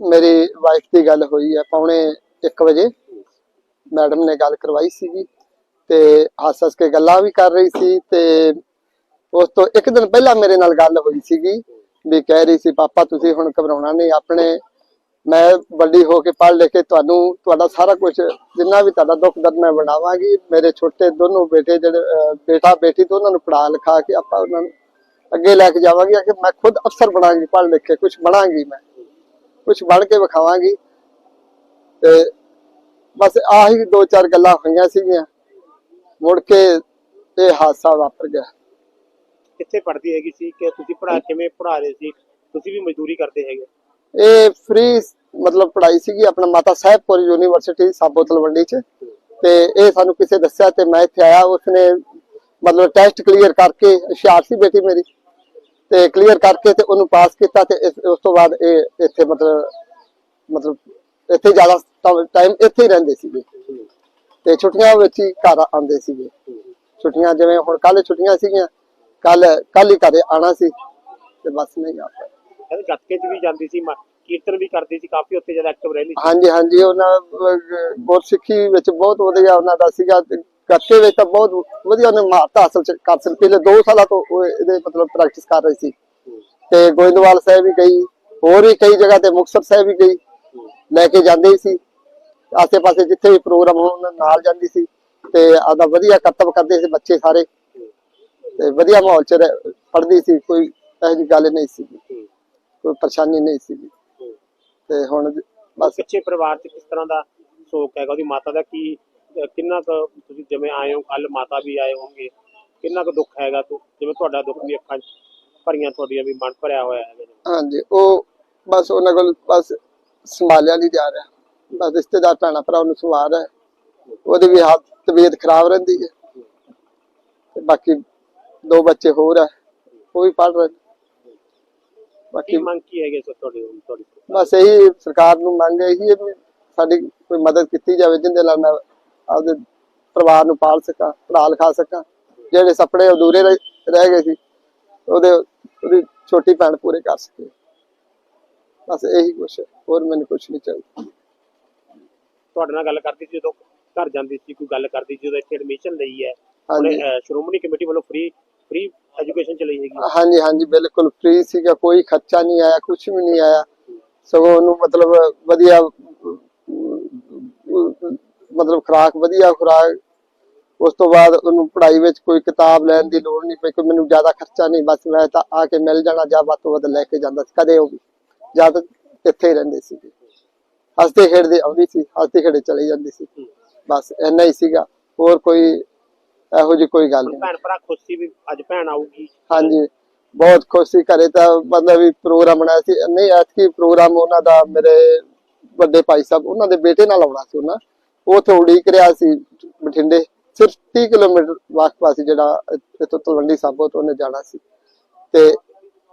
ਮੇਰੀ ਵਾਈਫ ਦੀ ਗੱਲ ਹੋਈ ਹੈ ਪੌਣੇ 1 ਵਜੇ। ਮੈਡਮ ਨੇ ਗੱਲ ਕਰਵਾਈ ਸੀਗੀ ਤੇ ਹੱਸ ਹੱਸ ਕੇ ਗੱਲਾਂ ਵੀ ਕਰ ਰਹੀ ਸੀ ਤੇ ਉਸ ਤੋਂ ਇੱਕ ਦਿਨ ਪਹਿਲਾਂ ਮੇਰੇ ਨਾਲ ਗੱਲ ਹੋਈ ਸੀਗੀ ਵੀ ਕਹਿ ਰਹੀ ਸੀ, ਪਾਪਾ, ਤੁਸੀਂ ਹੁਣ ਘਬਰਾਉਣਾ ਨਹੀਂ, ਆਪਣੇ ਮੈਂ ਵੱਡੀ ਹੋ ਕੇ ਪੜ੍ਹ ਲੈ ਕੇ ਤੁਹਾਨੂੰ, ਤੁਹਾਡਾ ਸਾਰਾ ਕੁਝ ਜਿੰਨਾ ਵੀ ਤੁਹਾਡਾ ਦੁੱਖ ਦਰਦ ਮੈਂ ਬਣਾਵਾਂਗੀ, ਮੇਰੇ ਛੋਟੇ ਦੋਨੋਂ ਬੇਟੇ ਜਿਹੜੇ ਬੇਟਾ ਬੇਟੀ ਦੋਨਾਂ ਨੂੰ ਪੜ੍ਹਾ ਲਿਖਾ ਕੇ ਆਪਾਂ ਉਹਨਾਂ ਨੂੰ ਅੱਗੇ ਲੈ ਕੇ ਜਾਵਾਂਗੇ, ਕਿ ਮੈਂ ਖੁਦ ਅਫਸਰ ਬਣਾਂਗੀ, ਪੜ੍ਹ ਲਿਖ ਕੇ ਕੁਝ ਬਣਾਂਗੀ ਮੈਂ। ਕੁਝ ਬਣ ਕੇ ਵਿਖਾਵਾਂਗੀ। ਤੇ ਬਸ ਆਹੀ ਦੋ ਚਾਰ ਗੱਲਾਂ ਹੋਈਆਂ ਸੀਗੀਆਂ। ਮੁੜ ਕੇ ਇਹ ਹਾਦਸਾ ਵਾਪਰ ਗਿਆ। ਕਿੱਥੇ ਪੜ੍ਹਦੀ ਹੈਗੀ ਸੀ? ਕਿ ਤੁਸੀਂ ਪੜ੍ਹਾ ਕਿਵੇਂ ਪੜ੍ਹਾ ਰਹੇ ਸੀ? ਤੁਸੀਂ ਵੀ ਮਜ਼ਦੂਰੀ ਕਰਦੇ ਹੈਗੇ। ਇਹ ਫ੍ਰੀ ਮਤਲਬ ਪੜ੍ਹਾਈ ਸੀਗੀ ਆਪਣਾ ਮਾਤਾ ਸਾਹਿਬਪੁਰ ਯੂਨੀਵਰਸਿਟੀ ਸਾਬੋ ਤਲਵੰਡੀ ਚ। ਤੇ ਇਹ ਸਾਨੂੰ ਕਿਸੇ ਦੱਸਿਆ ਤੇ ਮੈਂ ਇੱਥੇ ਆਇਆ ਉਸਨੇ ਮਤਲਬ ਟੈਸਟ ਕਲੀਅਰ ਕਰਕੇ ਹੁਸ਼ਿਆਰ ਸੀ ਬੇਟੀ ਮੇਰੀ। ਤੇ ਕਲੀਅਰ ਕਰਕੇ ਤੇ ਉਹਨੂੰ ਪਾਸ ਕੀਤਾ ਤੇ ਉਸ ਤੋਂ ਬਾਅਦ ਇਹ ਇੱਥੇ ਮਤਲਬ ਮਤਲਬ ਇੱਥੇ ਜ਼ਿਆਦਾ ਟਾਈਮ ਇੱਥੇ ਹੀ ਰਹਿੰਦੇ ਸੀਗੇ। ਤੇ ਛੁੱਟੀਆਂ ਵਿੱਚ ਹੀ ਘਰ ਆਉਂਦੇ ਸੀਗੇ। ਛੁੱਟੀਆਂ ਜਿਵੇਂ ਹੁਣ ਕੱਲ ਛੁੱਟੀਆਂ ਸੀਗੀਆਂ ਕੱਲ ਕੱਲ ਹੀ ਘਰੇ ਆਣਾ ਸੀ ਤੇ ਬਸ ਨਹੀਂ ਆ ਕਹਿੰਦੇ ਗੱਤਕੇ 'ਚ ਵੀ ਜਾਂਦੀ ਸੀ ਕੀਰਤਨ ਵੀ ਕਰਦੀ ਸੀ ਕਾਫੀ ਉੱਥੇ ਜ਼ਿਆਦਾ ਐਕਟਿਵ ਰਹਿੰਦੀ ਸੀ। ਹਾਂਜੀ ਹਾਂਜੀ ਉਹਨਾਂ ਗੁਰਸਿੱਖੀ ਵਿੱਚ ਬਹੁਤ ਵਧੀਆ ਉਹਨਾਂ ਦਾ ਸੀਗਾ। ਤੇ ਗੱਤੇ ਵਿੱਚ ਤਾਂ ਬਹੁਤ ਵਧੀਆ ਉਹਨੇ ਮਹਾਰਤ ਹਾਸਲ ਕਰ ਸੀ ਪਿਛਲੇ 2 ਸਾਲਾਂ ਤੋਂ ਉਹ ਇਹਦੇ ਮਤਲਬ ਪ੍ਰੈਕਟਿਸ ਕਰ ਰਹੀ ਸੀ ਤੇ ਗੋਇੰਦਵਾਲ ਸਾਹਿਬ ਵੀ ਗਈ ਹੋਰ ਵੀ ਕਈ ਜਗ੍ਹਾ ਤੇ ਮੁਕਤਸਰ ਸਾਹਿਬ ਵੀ ਗਈ ਲੈ ਕੇ ਜਾਂਦੇ ਸੀ ਆਸੇ-ਪਾਸੇ ਜਿੱਥੇ ਵੀ ਪ੍ਰੋਗਰਾਮ ਹੋਣ ਨਾਲ ਜਾਂਦੀ ਸੀ ਤੇ ਆਦਾ ਵਧੀਆ ਕਰਤੱਵ ਕਰਦੇ ਸੀ ਬੱਚੇ ਸਾਰੇ ਤੇ ਵਧੀਆ ਮਾਹੌਲ ਚ ਪੜਦੀ ਸੀ ਕੋਈ ਇਹੋ ਜਿਹੀ ਗੱਲ ਨਹੀਂ ਸੀ ਕੋਈ ਪਰੇਸ਼ਾਨੀ ਨਹੀਂ ਸੀ ਤੇ ਹੁਣ ਬਸ ਪਿੱਛੇ ਪਰਿਵਾਰ 'ਚ ਕਿਸ ਤਰ੍ਹਾਂ ਦਾ ਸ਼ੋਕ ਹੈਗਾ ਉਹਦੀ ਮਾਤਾ ਦਾ ਕੀ ਕਿੰਨਾ ਕੁ ਤੁਸੀਂ ਜਿਵੇਂ ਆਏ ਹੋ ਕੱਲ ਮਾਤਾ ਵੀ ਆਏ ਹੋਣਗੇ ਕਿੰਨਾ ਕੁ ਦੁੱਖ ਹੈਗਾ ਤੂੰ ਜਿਵੇਂ ਤੁਹਾਡਾ ਦੁੱਖ ਵੀ ਅੱਖਾਂ 'ਚ ਭਰੀਆਂ ਤੁਹਾਡੀਆਂ ਵੀ ਮਨ ਭਰਿਆ ਹੋਇਆ ਹੈ ਹਾਂਜੀ ਉਹ ਬਸ ਉਹਨਾਂ ਕੋਲ ਬਸ ਸੰਭਾਲਿਆ ਨਹੀਂ ਜਾ ਰਿਹਾ। ਬਸ ਰਿਸ਼ਤੇਦਾਰ ਭੈਣਾਂ ਭਰਾ ਉਹਨੂੰ ਸਵਾਰ ਹੈ ਉਹਦੀ ਵੀ ਹਾਲਤ ਤਬੀਅਤ ਖਰਾਬ ਰਹਿੰਦੀ ਹੈ। ਤੇ ਬਾਕੀ ਦੋ ਬੱਚੇ ਹੋਰ ਹੈ ਉਹ ਵੀ ਪੜ ਰਹੇ ਨੇ। ਬਾਕੀ ਮੰਗ ਕੀ ਹੈਗੇ ਸਰ ਤੁਹਾਡੇ ਤੁਹਾਡੀ ਬਸ ਇਹੀ ਸਰਕਾਰ ਨੂੰ ਮੰਗ ਇਹੀ ਹੈ ਵੀ ਸਾਡੀ ਕੋਈ ਮਦਦ ਕੀਤੀ ਜਾਵੇ ਜਿੰਦੇ ਨਾਲ ਮੈਂ ਆਪਦੇ ਪਰਿਵਾਰ ਨੂੰ ਪਾਲ ਸਕਾਂ ਪੜ੍ਹਾ ਲਿਖਾ ਸਕਾਂ। ਜਿਹੜੇ ਸੁਪਨੇ ਅਧੂਰੇ ਰਹਿ ਗਏ ਸੀ ਉਹਦੇ ਉਹਦੀ ਛੋਟੀ ਭੈਣ ਪੂਰੇ ਕਰ ਸਕੇ। ਬਸ ਇਹੀ ਕੁਛ ਹੈ ਹੋਰ ਮੈਨੂੰ ਕੁਛ ਨਹੀਂ ਚਾਹੀਦਾ। ਤੁਹਾਡੇ ਨਾਲ ਗੱਲ ਕਰਦੀ ਸੀ ਜਦੋਂ ਘਰ ਜਾਂਦੀ ਸੀ ਕੋਈ ਗੱਲ ਕਰਦੀ ਸੀ ਜਦੋਂ ਇੱਥੇ ਐਡਮਿਸ਼ਨ ਲਈ ਹੈ। ਹਾਂਜੀ। ਉਹਨੇ ਅਹ, ਸ਼੍ਰੋਮਣੀ ਕਮੇਟੀ ਵੱਲੋਂ ਫ੍ਰੀ ਫ੍ਰੀ ਐਜੂਕੇਸ਼ਨ ਚਲਾਈ ਹੈਗੀ। ਹਾਂਜੀ ਹਾਂਜੀ ਬਿਲਕੁਲ ਫ੍ਰੀ ਸੀਗਾ ਕੋਈ ਖਰਚਾ ਨਹੀਂ ਆਇਆ ਕੁਛ ਵੀ ਨਹੀਂ ਆਇਆ। ਸਗੋਂ ਉਹਨੂੰ ਮਤਲਬ ਵਧੀਆ ਮਤਲਬ ਖੁਰਾਕ ਵਧੀਆ ਖੁਰਾਕ ਉਸ ਤੋਂ ਬਾਅਦ ਉਹਨੂੰ ਪੜ੍ਹਾਈ ਵਿੱਚ ਕੋਈ ਕਿਤਾਬ ਲੈਣ ਦੀ ਲੋੜ ਨਹੀਂ ਪਈ ਕੋਈ ਮੈਨੂੰ ਜ਼ਿਆਦਾ ਖਰਚਾ ਨਹੀਂ ਬਸ ਮੈਂ ਤਾਂ ਆ ਕੇ ਮਿਲ ਜਾਣਾ ਜਾਂ ਵੱਧ ਤੋਂ ਵੱਧ ਲੈ ਕੇ ਜਾਂਦਾ ਸੀ ਕਦੇ ਉਹ ਵੀ। ਜਦ ਇੱਥੇ ਹੀ ਰਹਿੰਦੇ ਸੀ ਹੱਸਦੇ ਖੇਡਦੇ ਆਉਂਦੀ ਸੀ ਹੱਸਦੇ ਖੇਡੇ ਚਲੇ ਜਾਂਦੀ ਸੀ। ਬਸ ਇੰਨਾ ਹੀ ਸੀਗਾ ਹੋਰ ਕੋਈ ਇਹੋ ਜਿਹੀ ਕੋਈ ਗੱਲ ਨਹੀਂ। ਭੈਣ ਭਰਾ ਖੁਸ਼ ਸੀ ਵੀ ਅੱਜ ਭੈਣ ਆਊਗੀ। ਹਾਂਜੀ ਬਹੁਤ ਖੁਸ਼ ਸੀ ਘਰੇ ਤਾਂ ਮਤਲਬ ਵੀ ਪ੍ਰੋਗਰਾਮ ਬਣਾਇਆ ਸੀ ਨਹੀਂ ਐਤਕੀ ਪ੍ਰੋਗਰਾਮ ਉਹਨਾਂ ਦਾ ਮੇਰੇ ਵੱਡੇ ਭਾਈ ਸਾਹਿਬ ਉਹਨਾਂ ਦੇ ਬੇਟੇ ਨਾਲ ਆਉਣਾ ਸੀ ਉਹਨਾਂ। ਉਹ ਉੱਥੇ ਉਡੀਕ ਰਿਹਾ ਸੀ ਬਠਿੰਡੇ ਸਿਰਫ 30 ਕਿਲੋਮੀਟਰ ਵਾਕਫਾ ਸੀ ਜਿਹੜਾ ਇੱਥੋਂ ਤਲਵੰਡੀ ਸਾਬੋ ਤੋਂ ਉਹਨੇ ਜਾਣਾ ਸੀ। ਤੇ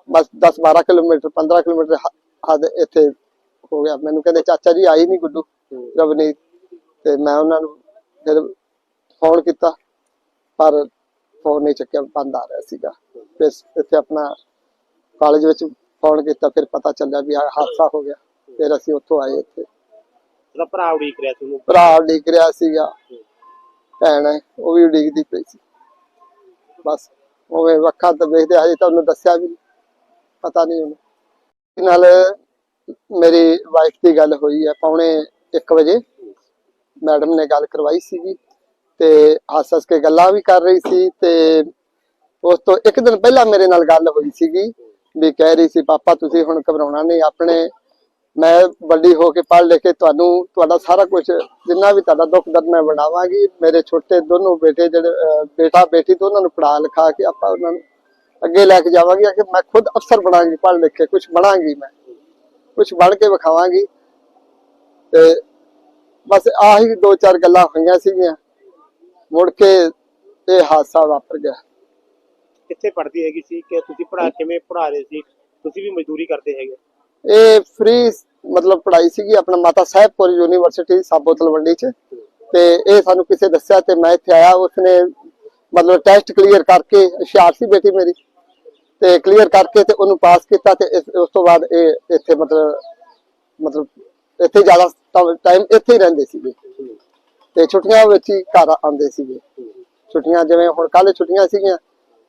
ਬਸ 10 12 ਕਿਲੋਮੀਟਰ 15 ਕਿਲੋਮੀਟਰ ਹੱਦ ਇੱਥੇ ਹੋ ਗਿਆ। ਮੈਨੂੰ ਕਹਿੰਦੇ ਚਾਚਾ ਜੀ ਆਈ ਨਹੀਂ ਗੁੱਡੂ ਰਵਨੀਤ। ਤੇ ਮੈਂ ਉਹਨਾਂ ਨੂੰ ਫਿਰ ਫੋਨ ਕੀਤਾ ਪਰ ਫੋਨ ਨਹੀਂ ਚੱਕਿਆ ਬੰਦ ਆ ਰਿਹਾ ਸੀਗਾ। ਫਿਰ ਇੱਥੇ ਆਪਣਾ ਕਾਲਜ ਵਿੱਚ ਫੋਨ ਕੀਤਾ ਫਿਰ ਪਤਾ ਚੱਲਿਆ ਵੀ ਹਾਦਸਾ ਹੋ ਗਿਆ। ਫਿਰ ਅਸੀਂ ਉੱਥੋਂ ਆਏ ਇੱਥੇ। ਉਹਦਾ ਭਰਾ ਉਡੀਕ ਰਿਹਾ ਸੀ ਉਹਨੂੰ? ਭਰਾ ਡਿੱਗ ਰਿਹਾ ਸੀਗਾ। ਭੈਣ ਹੈ, ਉਹ ਵੀ ਉਡੀਕਦੀ ਪਈ ਸੀ। ਬਸ ਉਵੇਂ ਵੱਖਾ ਤਾਂ ਵੇਖਦੇ ਹਜੇ ਤਾਂ ਉਹਨੂੰ ਦੱਸਿਆ ਵੀ ਨਹੀਂ। ਪਤਾ ਨਹੀਂ ਉਹਨੂੰ। ਨਾਲ ਮੇਰੀ ਵਾਈਫ ਦੀ ਗੱਲ ਹੋਈ ਹੈ ਪੌਣੇ 1 ਵਜੇ। ਮੈਡਮ ਨੇ ਗੱਲ ਕਰਵਾਈ ਸੀਗੀ ਤੇ ਹੱਸ ਹੱਸ ਕੇ ਗੱਲਾਂ ਵੀ ਕਰ ਰਹੀ ਸੀ ਤੇ ਉਸ ਤੋਂ ਇੱਕ ਦਿਨ ਪਹਿਲਾਂ ਮੇਰੇ ਨਾਲ ਗੱਲ ਹੋਈ ਸੀਗੀ ਵੀ ਕਹਿ ਰਹੀ ਸੀ, ਪਾਪਾ, ਤੁਸੀਂ ਹੁਣ ਘਬਰਾਉਣਾ ਨਹੀਂ, ਆਪਣੇ ਮੈਂ ਵੱਡੀ ਹੋ ਕੇ ਪੜ੍ਹ ਲੈ ਕੇ ਤੁਹਾਨੂੰ, ਤੁਹਾਡਾ ਸਾਰਾ ਕੁਝ ਜਿੰਨਾ ਵੀ ਤੁਹਾਡਾ ਦੁੱਖ ਦਰਦ ਮੈਂ ਬਣਾਵਾਂਗੀ, ਮੇਰੇ ਛੋਟੇ ਦੋਨੋਂ ਬੇਟੇ ਜਿਹੜੇ ਬੇਟਾ ਬੇਟੀ ਦੋਨਾਂ ਨੂੰ ਪੜ੍ਹਾ ਲਿਖਾ ਕੇ ਆਪਾਂ ਉਹਨਾਂ ਨੂੰ ਅੱਗੇ ਲੈ ਕੇ ਜਾਵਾਂਗੀ ਕਿ ਮੈਂ ਖੁਦ ਅਫਸਰ ਬਣਾਂਗੀ, ਪੜ੍ਹ ਲਿਖ ਕੇ ਕੁਝ ਬਣਾਂਗੀ ਮੈਂ ਕੁਝ ਬਣ ਕੇ ਵਿਖਾਵਾਂਗੀ। ਤੇ ਬਸ ਆਹੀ ਦੋ ਚਾਰ ਗੱਲਾਂ ਹੋਈਆਂ ਸੀਗੀਆਂ, ਮੁੜ ਕੇ ਇਹ ਹਾਦਸਾ ਵਾਪਰ ਗਿਆ। ਕਿੱਥੇ ਪੜ੍ਹਦੀ ਹੈਗੀ ਸੀ, ਕਿ ਤੁਸੀਂ ਪੜਾ ਕਿਵੇਂ ਪੜ੍ਹਾ ਰਹੇ ਸੀ, ਤੁਸੀਂ ਵੀ ਮਜ਼ਦੂਰੀ ਕਰਦੇ ਹੈਗੇ। ਇਹ ਫ੍ਰੀ ਮਤਲਬ ਪੜ੍ਹਾਈ ਸੀਗੀ, ਆਪਣਾ ਮਾਤਾ ਸਾਹਿਬਪੁਰ ਯੂਨੀਵਰਸਿਟੀ ਸਾਬੋ ਤਲਵੰਡੀ ਚ। ਤੇ ਇਹ ਸਾਨੂੰ ਕਿਸੇ ਦੱਸਿਆ ਤੇ ਮੈਂ ਇੱਥੇ ਆਇਆ, ਉਸਨੇ ਮਤਲਬ ਟੈਸਟ ਕਲੀਅਰ ਕਰਕੇ, ਹੁਸ਼ਿਆਰ ਸੀ ਬੇਟੀ ਮੇਰੀ। ਤੇ ਕਲੀਅਰ ਕਰਕੇ ਤੇ ਉਹਨੂੰ ਪਾਸ ਕੀਤਾ ਤੇ ਉਸ ਤੋਂ ਬਾਅਦ ਇਹ ਇੱਥੇ ਮਤਲਬ ਮਤਲਬ ਇੱਥੇ ਜ਼ਿਆਦਾ ਟਾਈਮ ਇੱਥੇ ਹੀ ਰਹਿੰਦੇ ਸੀਗੇ। ਤੇ ਛੁੱਟੀਆਂ ਵਿੱਚ ਹੀ ਘਰ ਆਉਂਦੇ ਸੀਗੇ। ਛੁੱਟੀਆਂ ਜਿਵੇਂ ਹੁਣ ਕੱਲ ਛੁੱਟੀਆਂ ਸੀਗੀਆਂ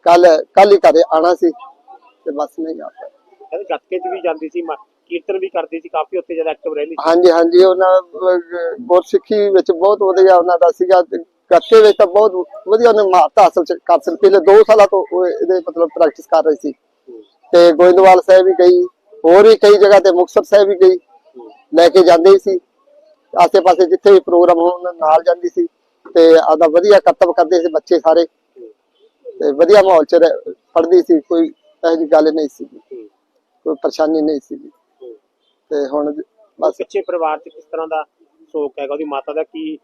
ਕੱਲ ਕੱਲ ਹੀ ਘਰੇ ਆਣਾ ਸੀ। ਤੇ ਬਸ ਨਹੀਂ ਆ ਪਾਏ ਕਹਿੰਦੇ ਗੱਤਕੇ 'ਚ ਵੀ ਜਾਂਦੀ ਸੀ ਮ- ਕੀਰਤਨ ਵੀ ਕਰਦੀ ਸੀ ਕਾਫੀ ਉੱਥੇ ਜ਼ਿਆਦਾ ਐਕਟਿਵ ਰਹਿੰਦੀ ਸੀ। ਹਾਂਜੀ ਹਾਂਜੀ ਉਹਨਾਂ ਅਹ, ਗੁਰਸਿੱਖੀ ਵਿੱਚ ਬਹੁਤ ਵਧੀਆ ਉਹਨਾਂ ਦਾ ਸੀਗਾ ਤੇ ਗੱਤਕੇ ਵਿੱਚ ਤਾਂ ਬਹੁਤ ਵਧੀਆ ਉਹਨੇ ਮਹਾਰਤ ਹਾਸਲ ਚ- ਕਰ ਸੀ ਪਿਛਲੇ 2 ਸਾਲਾਂ ਤੋਂ ਉਹ ਇਹਦੇ ਮਤਲਬ ਪ੍ਰੈਕਟਿਸ ਕਰ ਰਹੀ ਸੀ। ਤੇ ਗੋਇੰਦਵਾਲ ਸਾਹਿਬ ਵੀ ਗਈ ਹੋਰ ਵੀ ਕਈ ਜਗ੍ਹਾ ਤੇ ਮੁਕਤਸਰ ਸਾਹਿਬ ਵੀ ਗਈ ਲੈ ਕੇ ਜਾਂਦੇ ਹੀ ਸੀ। ਆਸੇ ਪਾਸੇ ਜਿੱਥੇ ਵੀ ਪ੍ਰੋਗਰਾਮ ਹੋਣ ਨਾਲ ਜਾਂਦੀ ਸੀ ਤੇ ਆਦਾ ਵਧੀਆ ਕਰਤੱਵ ਕਰਦੇ ਸੀ ਬੱਚੇ ਸਾਰੇ। ਤੇ ਵਧੀਆ ਮਾਹੌਲ ਚ ਰਹਿ- ਸੀ ਕੋਈ ਇਹੋ ਜਿਹੀ ਗੱਲ ਨਹੀਂ ਸੀ। ਕੋਈ ਪਰੇਸ਼ਾਨੀ ਨਹੀਂ ਸੀ ਤੇ ਹੁਣ ਬਸ ਪਿੱਛੇ ਪਰਿਵਾਰ 'ਚ ਕਿਸ ਤਰ੍ਹਾਂ ਦਾ ਸ਼ੋਕ ਹੈਗਾ? ਉਹਦੀ ਮਾਤਾ ਦਾ ਕੀ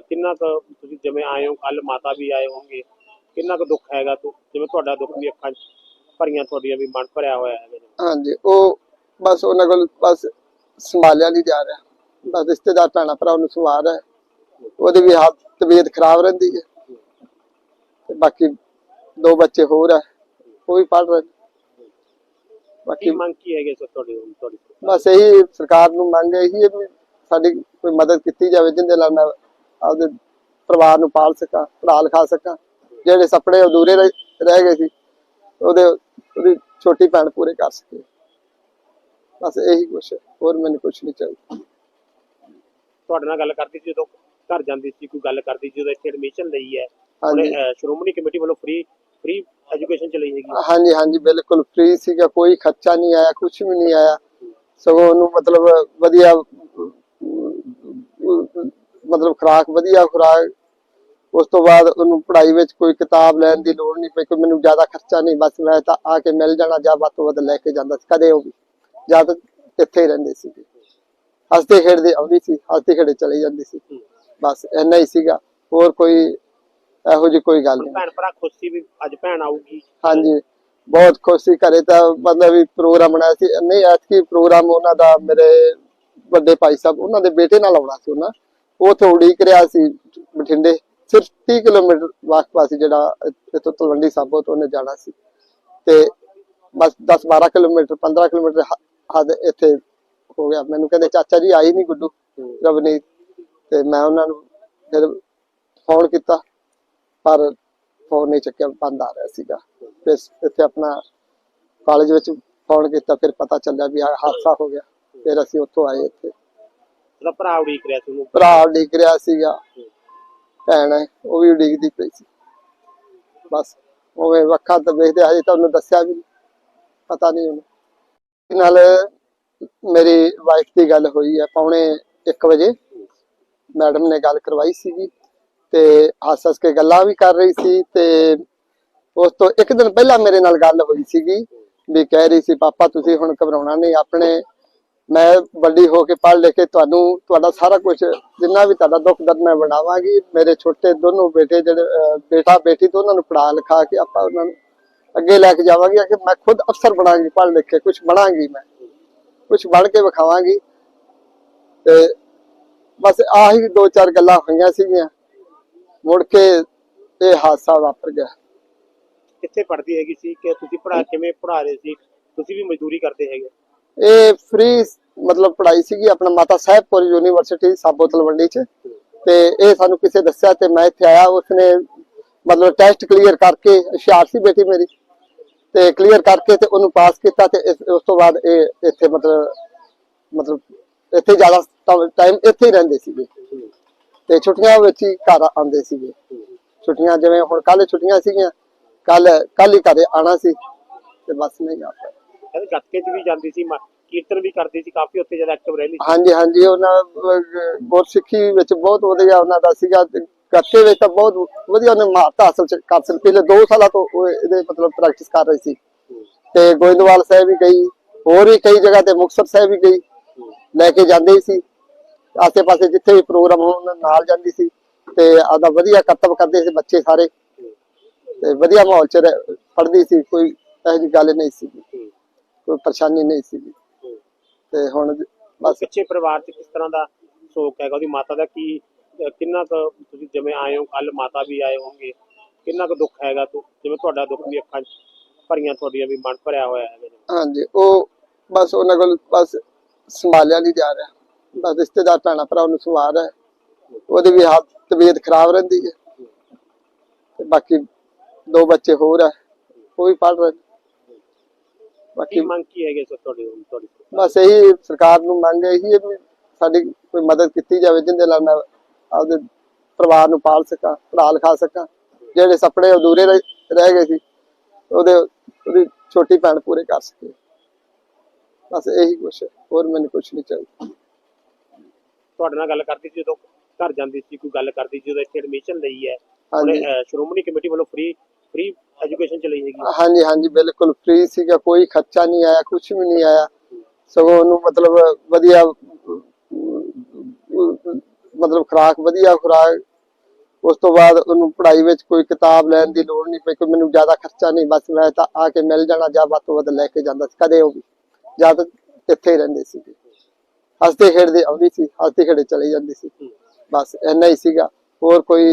ਕਿੰਨਾ ਕੁ ਤੁਸੀਂ ਜਿਵੇਂ ਆਏ ਹੋ ਕੱਲ ਮਾਤਾ ਵੀ ਆਏ ਹੋਣਗੇ ਕਿੰਨਾ ਕੁ ਦੁੱਖ ਹੈਗਾ ਤੁ- ਜਿਵੇਂ ਤੁਹਾਡਾ ਦੁੱਖ ਵੀ ਅੱਖਾਂ 'ਚ ਭਰੀਆਂ ਤੁਹਾਡੀਆਂ ਵੀ ਮਨ ਭਰਿਆ ਹੋਇਆ ਹੈ ਹਾਂਜੀ ਉਹ ਬਸ ਉਹਨਾਂ ਕੋਲ ਬਸ ਸੰਭਾਲਿਆ ਨਹੀਂ ਜਾ ਰਿਹਾ। ਬਸ ਰਿਸ਼ਤੇਦਾਰ ਭੈਣਾਂ ਭਰਾ ਨੂੰ ਸਵਾਰ ਹੈ ਉਹਦੀ ਵੀ ਹਾਲਤ ਤਬੀਅਤ ਖਰਾਬ ਰਹਿੰਦੀ ਹੈ। ਤੇ ਬਾਕੀ ਦੋ ਬੱਚੇ ਹੋਰ ਹੈ ਉਹ ਵੀ ਪੜ ਰਹੇ ਬਾਕੀ ਮੰਗ ਕੀ ਹੈਗੇ ਸਰ ਤੁਹਾਡੇ ਤੁਹਾਡੀ ਬਸ ਇਹੀ ਸਰਕਾਰ ਨੂੰ ਮੰਗ ਇਹੀ ਹੈ ਵੀ ਸਾਡੀ ਕੋਈ ਮਦਦ ਕੀਤੀ ਜਾਵੇ ਜਿੰਦੇ ਨਾਲ ਮੈਂ ਆਪਦੇ ਪਰਿਵਾਰ ਨੂੰ ਪਾਲ ਸਕਾਂ ਪੜ੍ਹਾ ਲਿਖਾ ਸਕਾਂ। ਜਿਹੜੇ ਸੁਪਨੇ ਅਧੂਰੇ ਰਹਿ ਗਏ ਸੀ ਉਹਦੇ ਉਹਦੀ ਛੋਟੀ ਭੈਣ ਪੂਰੇ ਕਰ ਸਕੇ। ਬਸ ਇਹੀ ਕੁਛ ਹੈ ਹੋਰ ਮੈਨੂੰ ਕੁਛ ਨਹੀਂ ਚਾਹੀਦਾ। ਤੁਹਾਡੇ ਨਾਲ ਗੱਲ ਕਰਦੀ ਸੀ ਜਦੋਂ ਘਰ ਜਾਂਦੀ ਸੀ ਕੋਈ ਗੱਲ ਕਰਦੀ ਸੀ ਜਦੋਂ ਇੱਥੇ ਐਡਮਿਸ਼ਨ ਲਈ ਹੈ। ਹਾਂਜੀ। ਸ਼੍ਰੋਮਣੀ ਕਮੇਟੀ ਵੱਲੋਂ ਫ੍ਰੀ ਫ੍ਰੀ ਐਜੂਕੇਸ਼ਨ ਚਲਾਈ ਹੈਗੀ। ਹਾਂਜੀ ਹਾਂਜੀ, ਬਿਲਕੁਲ ਫ੍ਰੀ ਸੀਗਾ, ਕੋਈ ਖਰਚਾ ਨਹੀਂ ਆਇਆ, ਕੁਛ ਵੀ ਨਹੀਂ ਆਇਆ। ਸਗੋਂ ਉਹਨੂੰ ਮਤਲਬ ਵਧੀਆ, ਮਤਲਬ ਖੁਰਾਕ ਵਧੀਆ ਖੁਰਾਕ। ਉਸ ਤੋਂ ਬਾਅਦ ਉਹਨੂੰ ਪੜ੍ਹਾਈ ਵਿੱਚ ਕੋਈ ਕਿਤਾਬ ਲੈਣ ਦੀ ਲੋੜ ਨਹੀਂ ਪਈ, ਕੋਈ ਮੈਨੂੰ ਜ਼ਿਆਦਾ ਖਰਚਾ ਨਹੀਂ, ਬਸ ਮੈਂ ਤਾਂ ਆ ਕੇ ਮਿਲ ਜਾਣਾ, ਜਾਂ ਵੱਧ ਤੋਂ ਵੱਧ ਲੈ ਕੇ ਜਾਂਦਾ ਸੀ, ਕਦੇ ਉਹ ਵੀ। ਜਦ ਇੱਥੇ ਹੀ ਰਹਿੰਦੇ ਸੀ ਹੱਸਦੇ ਖੇਡਦੇ ਆਉਂਦੀ ਸੀ, ਹੱਸਦੇ ਖੇਡੇ ਚਲੇ ਜਾਂਦੇ ਸੀ। ਬਸ ਇੰਨਾ ਹੀ ਸੀਗਾ। ਹੋਰ ਕੋਈ ਇਹੋ ਜਿਹੀ ਕੋਈ ਗੱਲ ਨਹੀਂ। ਭੈਣ ਭਰਾ ਖੁਸ਼ ਸੀ ਵੀ ਅੱਜ ਭੈਣ ਆਊਗੀ। ਹਾਂਜੀ। ਬਹੁਤ ਖੁਸ਼ ਸੀ। ਘਰੇ ਤਾਂ ਮਤਲਬ ਵੀ ਪ੍ਰੋਗਰਾਮ ਬਣਾਇਆ ਸੀ। ਨਹੀਂ ਐਤਕੀ ਪ੍ਰੋਗਰਾਮ ਉਹਨਾਂ ਦਾ ਮੇਰੇ ਵੱਡੇ ਭਾਈ ਸਾਹਿਬ ਉਹਨਾਂ ਦੇ ਬੇਟੇ ਨਾਲ ਆਉਣਾ ਸੀ ਉਹਨਾਂ। ਉਹ ਉੱਥੇ ਉਡੀਕ ਰਿਹਾ ਸੀ ਬਠਿੰਡੇ। ਸਿਰਫ 30 ਕਿਲੋਮੀਟਰ ਵਾਸਪਾ ਸੀ ਜਿਹੜਾ ਇੱਥੋਂ ਤਲਵੰਡੀ ਸਾਬੋ ਤੋਂ ਉਹਨੇ ਜਾਣਾ ਸੀ। ਤੇ ਬਸ 10 12 ਕਿਲੋਮੀਟਰ 15 ਕਿਲੋਮੀਟਰ ਹੱਦ ਇੱਥੇ ਹੋ ਗਿਆ। ਮੈਨੂੰ ਕਹਿੰਦੇ ਚਾਚਾ ਜੀ ਆਈ ਨਹੀਂ ਗੁੱਡੂ ਰਵਨੀਤ। ਤੇ ਮੈਂ ਉਹਨਾਂ ਨੂੰ ਫਿਰ ਫੋਨ ਕੀਤਾ ਪਰ ਫੋਨ ਨਹੀਂ ਚੱਕਿਆ ਬੰਦ ਆ ਰਿਹਾ ਸੀਗਾ। ਫਿਰ ਇੱਥੇ ਆਪਣਾ ਕਾਲਜ ਵਿੱਚ ਫੋਨ ਕੀਤਾ ਫਿਰ ਪਤਾ ਚੱਲਿਆ ਵੀ ਆਹ ਹਾਦਸਾ ਹੋ ਗਿਆ। ਫਿਰ ਅਸੀਂ ਉੱਥੋਂ ਆਏ ਇੱਥੇ। ਉਹਦਾ ਭਰਾ ਉਡੀਕ ਰਿਹਾ ਸੀ ਉਹਨੂੰ? ਭਰਾ ਡਿੱਗ ਰਿਹਾ ਸੀਗਾ। ਭੈਣ ਹੈ ਉਹ ਵੀ ਡਿੱਗਦੀ ਪਈ ਸੀ। ਬਸ ਉਵੇਂ ਵੱਖਾ ਤਾਂ ਵੇਖਦੇ ਹਜੇ ਤਾਂ ਉਹਨੂੰ ਦੱਸਿਆ ਵੀ ਪਤਾ ਨਹੀਂ ਉਹਨੂੰ। ਨਾਲ ਮੇਰੀ ਵਾਈਫ ਦੀ ਗੱਲ ਹੋਈ ਹੈ ਪੌਣੇ 1 ਵਜੇ। ਮੈਡਮ ਨੇ ਗੱਲ ਕਰਵਾਈ ਸੀਗੀ। ਤੇ ਹੱਸ ਹੱਸ ਕੇ ਗੱਲਾਂ ਵੀ ਕਰ ਰਹੀ ਸੀ ਤੇ ਉਸ ਤੋਂ ਇੱਕ ਦਿਨ ਪਹਿਲਾਂ ਮੇਰੇ ਨਾਲ ਗੱਲ ਹੋਈ ਸੀਗੀ ਵੀ ਕਹਿ ਰਹੀ ਸੀ, ਪਾਪਾ, ਤੁਸੀਂ ਹੁਣ ਘਬਰਾਉਣਾ ਨਹੀਂ, ਆਪਣੇ ਮੈਂ ਵੱਡੀ ਹੋ ਕੇ ਪੜ੍ਹ ਲਿਖ ਕੇ ਤੁਹਾਨੂੰ, ਤੁਹਾਡਾ ਸਾਰਾ ਕੁਝ ਜਿੰਨਾ ਵੀ ਤੁਹਾਡਾ ਦੁੱਖ ਦਰਦ ਮੈਂ ਵੰਡਾਵਾਂਗੀ ਮੇਰੇ ਛੋਟੇ ਦੋਨੋਂ ਬੇਟੇ ਜਿਹੜੇ ਬੇਟਾ ਬੇਟੀ ਦੋਨਾਂ ਨੂੰ ਪੜਾ ਲਿਖਾ ਕੇ ਆਪਾਂ ਉਹਨਾਂ ਨੂੰ ਅੱਗੇ ਲੈ ਕੇ ਜਾਵਾਂਗੀ ਕਿ ਮੈਂ ਖੁਦ ਅਫਸਰ ਬਣਾਂਗੀ, ਪੜ੍ਹ ਲਿਖ ਕੇ ਕੁਝ ਬਣਾਂਗੀ ਮੈਂ ਕੁਝ ਬਣ ਕੇ ਵਿਖਾਵਾਂਗੀ। ਤੇ ਬਸ ਆਹੀ ਦੋ ਚਾਰ ਗੱਲਾਂ ਹੋਈਆਂ ਸੀਗੀਆਂ। ਮੁੜ ਕੇ ਇਹ ਹਾਦਸਾ ਵਾਪਰ ਗਿਆ। ਕਿੱਥੇ ਪੜ੍ਹਦੀ ਹੈਗੀ ਸੀ? ਕਿ ਤੁਸੀਂ ਪੜ੍ਹਾ ਕਿਵੇਂ ਪੜ੍ਹਾ ਰਹੇ ਸੀ? ਤੁਸੀਂ ਵੀ ਮਜ਼ਦੂਰੀ ਕਰਦੇ ਹੈਗੇ। ਇਹ ਫ੍ਰੀ ਮਤਲਬ ਪੜ੍ਹਾਈ ਸੀਗੀ ਆਪਣਾ ਮਾਤਾ ਸਾਹਿਬਪੁਰ ਯੂਨੀਵਰਸਿਟੀ ਸਾਬੋ ਤਲਵੰਡੀ ਚ। ਤੇ ਇਹ ਸਾਨੂੰ ਕਿਸੇ ਦੱਸਿਆ ਤੇ ਮੈਂ ਇੱਥੇ ਆਇਆ ਉਸਨੇ ਮਤਲਬ ਟੈਸਟ ਕਲੀਅਰ ਕਰਕੇ ਹੁਸ਼ਿਆਰ ਸੀ ਬੇਟੀ ਮੇਰੀ। ਤੇ ਕਲੀਅਰ ਕਰਕੇ ਤੇ ਉਹਨੂੰ ਪਾਸ ਕੀਤਾ ਤੇ ਉਸ ਤੋਂ ਬਾਅਦ ਇਹ ਇੱਥੇ ਮਤਲਬ ਮਤਲਬ ਇੱਥੇ ਜ਼ਿਆਦਾ ਟਾਈਮ ਇੱਥੇ ਹੀ ਰਹਿੰਦੇ ਸੀਗੇ। ਤੇ ਛੁੱਟੀਆਂ ਵਿੱਚ ਹੀ ਘਰ ਆਉਂਦੇ ਸੀਗੇ। ਛੁੱਟੀਆਂ ਜਿਵੇਂ ਹੁਣ ਕੱਲ ਛੁੱਟੀਆਂ ਸੀਗੀਆਂ ਕੱਲ ਕੱਲ ਹੀ ਘਰੇ ਆਣਾ ਸੀ ਤੇ ਬਸ ਨਹੀਂ ਆ ਕਹਿੰਦੇ ਗੱਤਕੇ 'ਚ ਵੀ ਜਾਂਦੀ ਸੀ ਕੀਰਤਨ ਵੀ ਕਰਦੀ ਸੀ ਕਾਫੀ ਉੱਥੇ ਜ਼ਿਆਦਾ ਐਕਟਿਵ ਰਹਿੰਦੀ ਸੀ। ਹਾਂਜੀ ਹਾਂਜੀ ਉਹਨਾਂ ਗੁਰਸਿੱਖੀ ਵਿੱਚ ਬਹੁਤ ਵਧੀਆ ਉਹਨਾਂ ਦਾ ਸੀਗਾ। ਗੱਤਕੇ ਵਿੱਚ ਤਾਂ ਬਹੁਤ ਵਧੀਆ ਉਹਨੇ ਮਹਾਰਤ ਹਾਸਲ ਕਰ ਸੀ ਪਿਛਲੇ 2 ਸਾਲਾਂ ਤੋਂ ਉਹ ਇਹਦੇ ਮਤਲਬ ਪ੍ਰੈਕਟਿਸ ਕਰ ਰਹੀ ਸੀ। ਤੇ ਗੋਇੰਦਵਾਲ ਸਾਹਿਬ ਵੀ ਗਈ ਹੋਰ ਵੀ ਕਈ ਜਗ੍ਹਾ ਤੇ ਮੁਕਤਸਰ ਸਾਹਿਬ ਵੀ ਗਈ ਲੈ ਕੇ ਜਾਂਦੇ ਸੀ। ਆਸੇ ਪਾਸੇ ਜਿੱਥੇ ਵੀ ਪ੍ਰੋਗਰਾਮ ਹੋਣ ਨਾਲ ਜਾਂਦੀ ਸੀ ਤੇ ਆਦਾ ਵਧੀਆ ਕਰਤੱਵ ਕਰਦੇ ਸੀ ਬੱਚੇ ਸਾਰੇ। ਤੇ ਵਧੀਆ ਮਾਹੌਲ ਚ ਪੜ੍ਹਦੀ ਸੀ ਕੋਈ ਇਹੋ ਜਿਹੀ ਗੱਲ ਨਹੀਂ ਸੀ। ਕੋਈ ਪਰੇਸ਼ਾਨੀ ਨਹੀਂ ਸੀ। ਤੇ ਹੁਣ ਬਸ ਪਿੱਛੇ ਪਰਿਵਾਰ 'ਚ ਕਿਸ ਤਰ੍ਹਾਂ ਦਾ ਸ਼ੋਕ ਹੈਗਾ? ਉਹਦੀ ਮਾਤਾ ਦਾ ਕੀ ਕਿੰਨਾ ਕੁ ਤੁਸੀਂ ਜਿਵੇਂ ਆਏ ਹੋ ਕੱਲ ਮਾਤਾ ਵੀ ਆਏ ਹੋਣਗੇ ਕਿੰਨਾ ਕੁ ਦੁੱਖ ਹੈਗਾ ਤੁ- ਜਿਵੇਂ ਤੁਹਾਡਾ ਦੁੱਖ ਵੀ ਅੱਖਾਂ 'ਚ ਭਰੀਆਂ ਤੁਹਾਡੀਆਂ ਵੀ ਮਨ ਭਰਿਆ ਹੋਇਆ ਹੈ ਹਾਂਜੀ ਉਹ ਬਸ ਉਹਨਾਂ ਕੋਲ ਬਸ ਸੰਭਾਲਿਆ ਨਹੀਂ ਜਾ ਰਿਹਾ। ਰਿਸ਼ਤੇਦਾਰ ਭੈਣਾਂ ਭਰਾ ਨੂੰ ਸਵਾਰ ਹੈ। ਉਹਦੀ ਵੀ ਹਾਲਤ ਤਬੀਅਤ ਖਰਾਬ ਰਹਿੰਦੀ ਹੈ। ਤੇ ਬਾਕੀ ਦੋ ਬੱਚੇ ਹੋਰ ਹੈ ਉਹ ਵੀ ਪੜ ਰਹੇ ਬਾਕੀ ਮੰਗ ਕੀ ਹੈਗੇ ਸਰ ਤੁਹਾਡੇ ਤੁਹਾਡੀ ਬਸ ਇਹੀ ਸਰਕਾਰ ਨੂੰ ਮੰਗ ਇਹੀ ਹੈ ਵੀ ਸਾਡੀ ਕੋਈ ਮਦਦ ਕੀਤੀ ਜਾਵੇ ਜਿੰਦੇ ਨਾਲ ਮੈਂ ਆਪਦੇ ਪਰਿਵਾਰ ਨੂੰ ਪਾਲ ਸਕਾਂ ਪੜ੍ਹਾ ਲਿਖਾ ਸਕਾਂ। ਜਿਹੜੇ ਸੁਪਨੇ ਅਧੂਰੇ ਰਹਿ ਰਹਿ ਗਏ ਸੀ ਉਹਦੇ ਉਹਦੀ ਛੋਟੀ ਭੈਣ ਪੂਰੇ ਕਰ ਸਕੇ। ਬਸ ਇਹੀ ਕੁਛ ਹੋਰ ਮੈਨੂੰ ਕੁਛ ਨਹੀਂ ਚਾਹੀਦਾ। ਤੁਹਾਡੇ ਨਾਲ ਗੱਲ ਕਰਦੀ ਸੀ ਜਦੋਂ ਘਰ ਜਾਂਦੀ ਸੀ ਕੋਈ ਗੱਲ ਕਰਦੀ ਸੀ ਜਦੋਂ ਇੱਥੇ ਐਡਮਿਸ਼ਨ ਲਈ ਹੈ। ਉਹਨੇ ਹਾਂਜੀ ਅਹ, ਸ਼੍ਰੋਮਣੀ ਕਮੇਟੀ ਵੱਲੋਂ ਫ੍ਰੀ ਫ੍ਰੀ ਐਜੂਕੇਸ਼ਨ ਚਲਾਈ ਹੈਗੀ ਹਾਂਜੀ ਹਾਂਜੀ ਬਿਲਕੁਲ ਫ੍ਰੀ ਸੀਗਾ ਕੋਈ ਖਰਚਾ ਨਹੀਂ ਆਇਆ ਕੁਛ ਵੀ ਨਹੀਂ ਆਇਆ। ਸਗੋਂ ਉਹਨੂੰ ਮਤਲਬ ਵਧੀਆ ਮਤਲਬ ਖੁਰਾਕ ਵਧੀਆ ਖੁਰਾਕ। ਉਸ ਤੋਂ ਬਾਅਦ ਉਹਨੂੰ ਪੜ੍ਹਾਈ ਵਿੱਚ ਕੋਈ ਕਿਤਾਬ ਲੈਣ ਦੀ ਲੋੜ ਨਹੀਂ ਪਈ ਕੋਈ ਮੈਨੂੰ ਜ਼ਿਆਦਾ ਖਰਚਾ ਨਹੀਂ ਬਸ ਮੈਂ ਤਾਂ ਆ ਕੇ ਮਿਲ ਜਾਣਾ ਜਾਂ ਵੱਧ ਤੋਂ ਵੱਧ ਲੈ ਕੇ ਜਾਂਦਾ ਸੀ ਕਦੇ ਉਹ ਵੀ। ਜਦ ਇੱਥੇ ਹੀ ਰਹਿੰਦੇ ਸੀ ਹੱਸਦੇ ਖੇਡਦੇ ਆਉਂਦੀ ਸੀ ਹੱਸਦੇ ਖੇਡੇ ਚਲੇ ਜਾਂਦੀ ਸੀ। ਬਸ ਇੰਨਾ ਹੀ ਸੀਗਾ। ਹੋਰ ਕੋਈ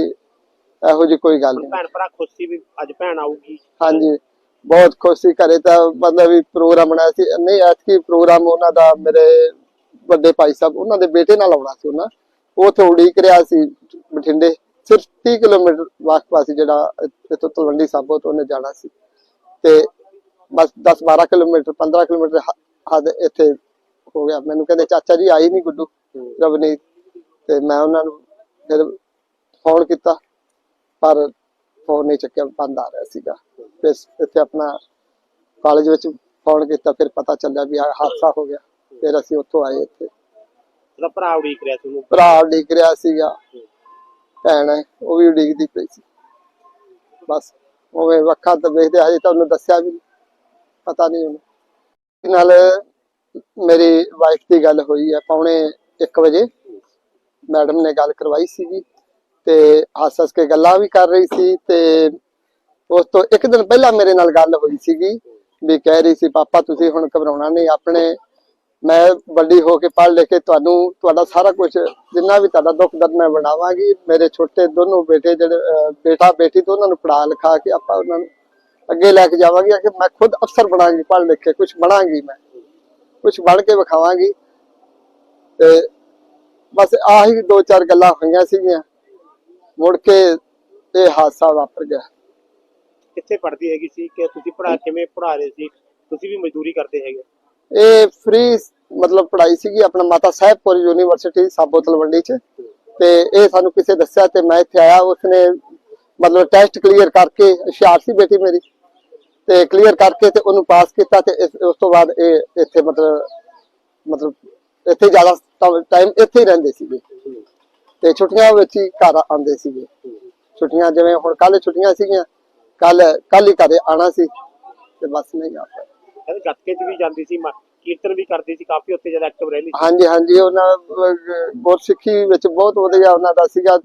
ਇਹੋ ਜਿਹੀ ਕੋਈ ਗੱਲ ਨਹੀਂ। ਭੈਣ ਭਰਾ ਖੁਸ਼ ਸੀ ਵੀ ਅੱਜ ਭੈਣ ਆਊਗੀ। ਹਾਂਜੀ। ਬਹੁਤ ਖੁਸ਼ ਸੀ। ਘਰੇ ਤਾਂ ਮਤਲਬ ਵੀ ਪ੍ਰੋਗਰਾਮ ਬਣਾਇਆ ਸੀ। ਨਹੀਂ ਐਤਕੀ ਪ੍ਰੋਗਰਾਮ ਉਹਨਾਂ ਦਾ ਮੇਰੇ ਵੱਡੇ ਭਾਈ ਸਾਹਿਬ ਉਹਨਾਂ ਦੇ ਬੇਟੇ ਨਾਲ ਆਉਣਾ ਸੀ ਉਹਨਾਂ। ਉਹ ਉੱਥੇ ਉਡੀਕ ਰਿਹਾ ਸੀ ਬਠਿੰਡੇ। ਸਿਰਫ 30 ਕਿਲੋਮੀਟਰ ਵਾਸਪਾ ਸੀ ਜਿਹੜਾ ਇੱਥੋਂ ਤਲਵੰਡੀ ਸਾਬੋ ਤੋਂ ਉਹਨੇ ਜਾਣਾ ਸੀ। ਤੇ ਬਸ 10 12 ਕਿਲੋਮੀਟਰ 15 ਕਿਲੋਮੀਟਰ ਹੱਦ ਇੱਥੇ ਹੋ ਗਿਆ। ਮੈਨੂੰ ਕਹਿੰਦੇ ਚਾਚਾ ਜੀ ਆਈ ਨਹੀਂ ਗੁੱਡੂ ਰਵਨੀਤ। ਤੇ ਮੈਂ ਉਹਨਾਂ ਨੂੰ ਫਿਰ ਫੋਨ ਕੀਤਾ ਪਰ ਫੋਨ ਨਹੀਂ ਚੱਕਿਆ ਬੰਦ ਆ ਰਿਹਾ ਸੀਗਾ। ਫਿਰ ਇੱਥੇ ਆਪਣਾ ਕਾਲਜ ਵਿੱਚ ਫੋਨ ਕੀਤਾ ਫਿਰ ਪਤਾ ਚੱਲਿਆ ਵੀ ਆਹ ਹਾਦਸਾ ਹੋ ਗਿਆ। ਫਿਰ ਅਸੀਂ ਉੱਥੋਂ ਆਏ ਇੱਥੇ। ਉਹਦਾ ਭਰਾ ਉਡੀਕ ਰਿਹਾ ਸੀ ਉਹਨੂੰ? ਭਰਾ ਡਿੱਗ ਰਿਹਾ ਸੀਗਾ। ਭੈਣ ਹੈ ਉਹ ਵੀ ਡਿੱਗਦੀ ਪਈ ਸੀ। ਬਸ ਉਵੇਂ ਵੱਖਾ ਤਾਂ ਵੇਖਦੇ ਹਜੇ ਤਾਂ ਉਹਨੂੰ ਦੱਸਿਆ ਵੀ ਪਤਾ ਨਹੀਂ ਉਹਨੂੰ। ਨਾਲ ਮੇਰੀ ਵਾਈਫ ਦੀ ਗੱਲ ਹੋਈ ਹੈ ਪੌਣੇ 1 ਵਜੇ। ਮੈਡਮ ਨੇ ਗੱਲ ਕਰਵਾਈ ਸੀਗੀ ਤੇ ਹੱਸ ਹੱਸ ਕੇ ਗੱਲਾਂ ਵੀ ਕਰ ਰਹੀ ਸੀ ਤੇ ਉਸ ਤੋਂ ਇੱਕ ਦਿਨ ਪਹਿਲਾਂ ਮੇਰੇ ਨਾਲ ਗੱਲ ਹੋਈ ਸੀਗੀ ਵੀ ਕਹਿ ਰਹੀ ਸੀ, ਪਾਪਾ, ਤੁਸੀਂ ਹੁਣ ਘਬਰਾਉਣਾ ਨਹੀਂ, ਆਪਣੇ ਮੈਂ ਵੱਡੀ ਹੋ ਕੇ ਪੜ੍ਹ ਲੈ ਕੇ ਤੁਹਾਨੂੰ, ਤੁਹਾਡਾ ਸਾਰਾ ਕੁਝ ਜਿੰਨਾ ਵੀ ਤੁਹਾਡਾ ਦੁੱਖ ਦਰਦ ਮੈਂ ਬਣਾਵਾਂਗੀ, ਮੇਰੇ ਛੋਟੇ ਦੋਨੋਂ ਬੇਟੇ ਜਿਹੜੇ ਬੇਟਾ ਬੇਟੀ ਤੋਂ ਉਹਨਾਂ ਨੂੰ ਪੜ੍ਹਾ ਲਿਖਾ ਕੇ ਆਪਾਂ ਉਹਨਾਂ ਨੂੰ ਅੱਗੇ ਲੈ ਕੇ ਜਾਵਾਂਗੀ, ਕਿ ਮੈਂ ਖੁਦ ਅਫਸਰ ਬਣਾਂਗੀ, ਪੜ੍ਹ ਲਿਖ ਕੇ ਕੁਝ ਬਣਾਂਗੀ ਮੈਂ। ਕੁਝ ਬਣ ਕੇ ਵਿਖਾਵਾਂਗੀ। ਤੇ ਬਸ ਆਹੀ ਦੋ ਚਾਰ ਗੱਲਾਂ ਹੋਈਆਂ ਸੀਗੀਆਂ। ਮੁੜ ਕੇ ਇਹ ਹਾਦਸਾ ਵਾਪਰ ਗਿਆ। ਕਿੱਥੇ ਪੜ੍ਹਦੀ ਹੈਗੀ ਸੀ? ਕਿ ਤੁਸੀਂ ਪੜ੍ਹਾ ਕਿਵੇਂ ਪੜ੍ਹਾ ਰਹੇ ਸੀ? ਤੁਸੀਂ ਵੀ ਮਜ਼ਦੂਰੀ ਕਰਦੇ ਹੈਗੇ। ਇਹ ਫ੍ਰੀ ਮਤਲਬ ਪੜ੍ਹਾਈ ਸੀਗੀ ਆਪਣਾ ਮਾਤਾ ਸਾਹਿਬਪੁਰ ਯੂਨੀਵਰਸਿਟੀ ਸਾਬੋ ਤਲਵੰਡੀ ਚ। ਤੇ ਇਹ ਸਾਨੂੰ ਕਿਸੇ ਦੱਸਿਆ ਤੇ ਮੈਂ ਇੱਥੇ ਆਇਆ ਉਸਨੇ ਮਤਲਬ ਟੈਸਟ ਕਲੀਅਰ ਕਰਕੇ ਹੁਸ਼ਿਆਰ ਸੀ ਬੇਟੀ ਮੇਰੀ। ਤੇ ਕਲੀਅਰ ਕਰਕੇ ਤੇ ਉਹਨੂੰ ਪਾਸ ਕੀਤਾ ਤੇ ਉਸ ਤੋਂ ਬਾਅਦ ਇਹ ਇੱਥੇ ਮਤਲਬ ਮਤਲਬ ਇੱਥੇ ਜ਼ਿਆਦਾ ਟਾਈਮ ਇੱਥੇ ਹੀ ਰਹਿੰਦੇ ਸੀਗੇ। ਤੇ ਛੁੱਟੀਆਂ ਵਿੱਚ ਹੀ ਘਰ ਆਉਂਦੇ ਸੀਗੇ। ਛੁੱਟੀਆਂ ਜਿਵੇਂ ਹੁਣ ਕੱਲ ਛੁੱਟੀਆਂ ਸੀਗੀਆਂ ਕੱਲ ਕੱਲ ਹੀ ਘਰੇ ਆਣਾ ਸੀ ਤੇ ਬਸ ਨਹੀਂ ਆ ਗੱਤਕੇ 'ਚ ਵੀ ਜਾਂਦੀ ਸੀ ਕੀਰਤਨ ਵੀ ਕਰਦੀ ਸੀ ਕਾਫੀ ਉੱਥੇ ਜ਼ਿਆਦਾ ਐਕਟਿਵ ਰਹਿੰਦੀ ਸੀ। ਹਾਂਜੀ ਹਾਂਜੀ ਉਹਨਾਂ ਗੁਰਸਿੱਖੀ ਵਿੱਚ ਬਹੁਤ ਵਧੀਆ ਉਹਨਾਂ ਦਾ ਸੀਗਾ।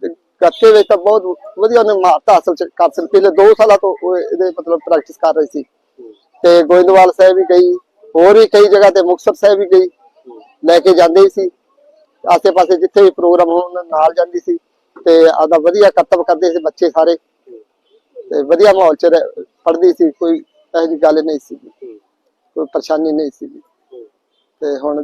ਤੇ ਵਿੱਚ ਤਾਂ ਬਹੁਤ ਵਧੀਆ ਉਹਨੇ ਮਹਾਰਤ ਹਾਸਲ ਕਰ ਸੀ ਪਿਛਲੇ 2 ਸਾਲਾਂ ਤੋਂ ਉਹ ਇਹਦੇ ਮਤਲਬ ਪ੍ਰੈਕਟਿਸ ਕਰ ਰਹੀ ਸੀ ਤੇ ਗੋਇੰਦਵਾਲ ਸਾਹਿਬ ਵੀ ਗਈ ਹੋਰ ਵੀ ਕਈ ਜਗ੍ਹਾ ਤੇ ਮੁਕਤਸਰ ਸਾਹਿਬ ਵੀ ਗਈ ਲੈ ਕੇ ਜਾਂਦੇ ਸੀ ਆਸੇ-ਪਾਸੇ ਜਿੱਥੇ ਵੀ ਪ੍ਰੋਗਰਾਮ ਹੋਣ ਨਾਲ ਜਾਂਦੀ ਸੀ ਤੇ ਆਦਾ ਵਧੀਆ ਕਰਤੱਵ ਕਰਦੇ ਸੀ ਬੱਚੇ ਸਾਰੇ ਤੇ ਵਧੀਆ ਮਾਹੌਲ ਚ ਰਹਿ- ਪੜ੍ਹਦੀ ਸੀ ਕੋਈ ਇਹੋ ਜਿਹੀ ਗੱਲ ਨਹੀਂ ਸੀ ਕੋਈ ਪਰੇਸ਼ਾਨੀ ਨਹੀਂ ਸੀ ਤੇ ਹੁਣ